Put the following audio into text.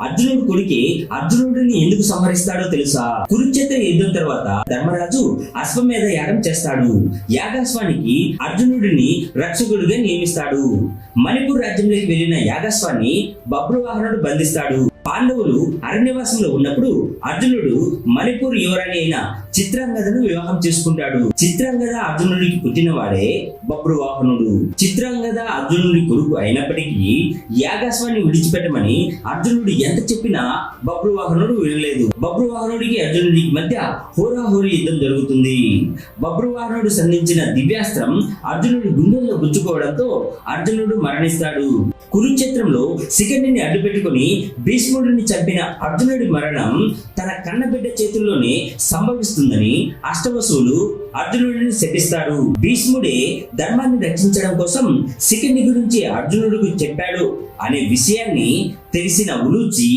అర్జునుడి కొడుకి అర్జునుడిని ఎందుకు సంహరిస్తాడో తెలుసా? కురుక్షేత్ర యుద్ధం తర్వాత ధర్మరాజు అశ్వమేధ యాగం చేస్తాడు. యాగాశ్వానికి అర్జునుడిని రక్షకుడిగా నియమిస్తాడు. మణిపూర్ రాజ్యంలోకి వెళ్ళిన యాగాశ్వాన్ని బబ్రువాహనుడు బంధిస్తాడు. పాండవులు అరణ్యవాసంలో ఉన్నప్పుడు అర్జునుడు మణిపూర్ యువరాణి అయిన చిత్రాంగదను వివాహం చేసుకుంటాడు. చిత్రాంగద అర్జునుడికి పుట్టినవాడే బబ్రువాహనుడు చిత్రాంగద అర్జునుడి కొడుకు అయినప్పటికీ యాగాశ్వాన్ని విడిచిపెట్టమని అర్జునుడు ఎంత చెప్పినా బబ్రువాహనుడు వినలేదు. బబ్రువాహనుడికి అర్జునుడికి మధ్య హోరాహోరీ యుద్ధం జరుగుతుంది. బబ్రువాహనుడు సంధించిన దివ్యాస్త్రం అర్జునుడి గుండెల్లో గుచ్చుకోవడంతో అర్జునుడు మరణిస్తాడు. కురుక్షేత్రంలో శిఖండిని అడ్డుపెట్టుకుని భీష్ముడిని చంపిన అర్జునుడి మరణం తన కన్నబిడ్డ చేతుల్లోనే సంభవిస్తుందని అష్టవసువులు అర్జునుడిని శపిస్తాడు. భీష్ముడే ధర్మాన్ని రక్షించడం కోసం శిఖండి గురించి అర్జునుడికి చెప్పాడు అనే విషయాన్ని తెలిసిన ఉలూచి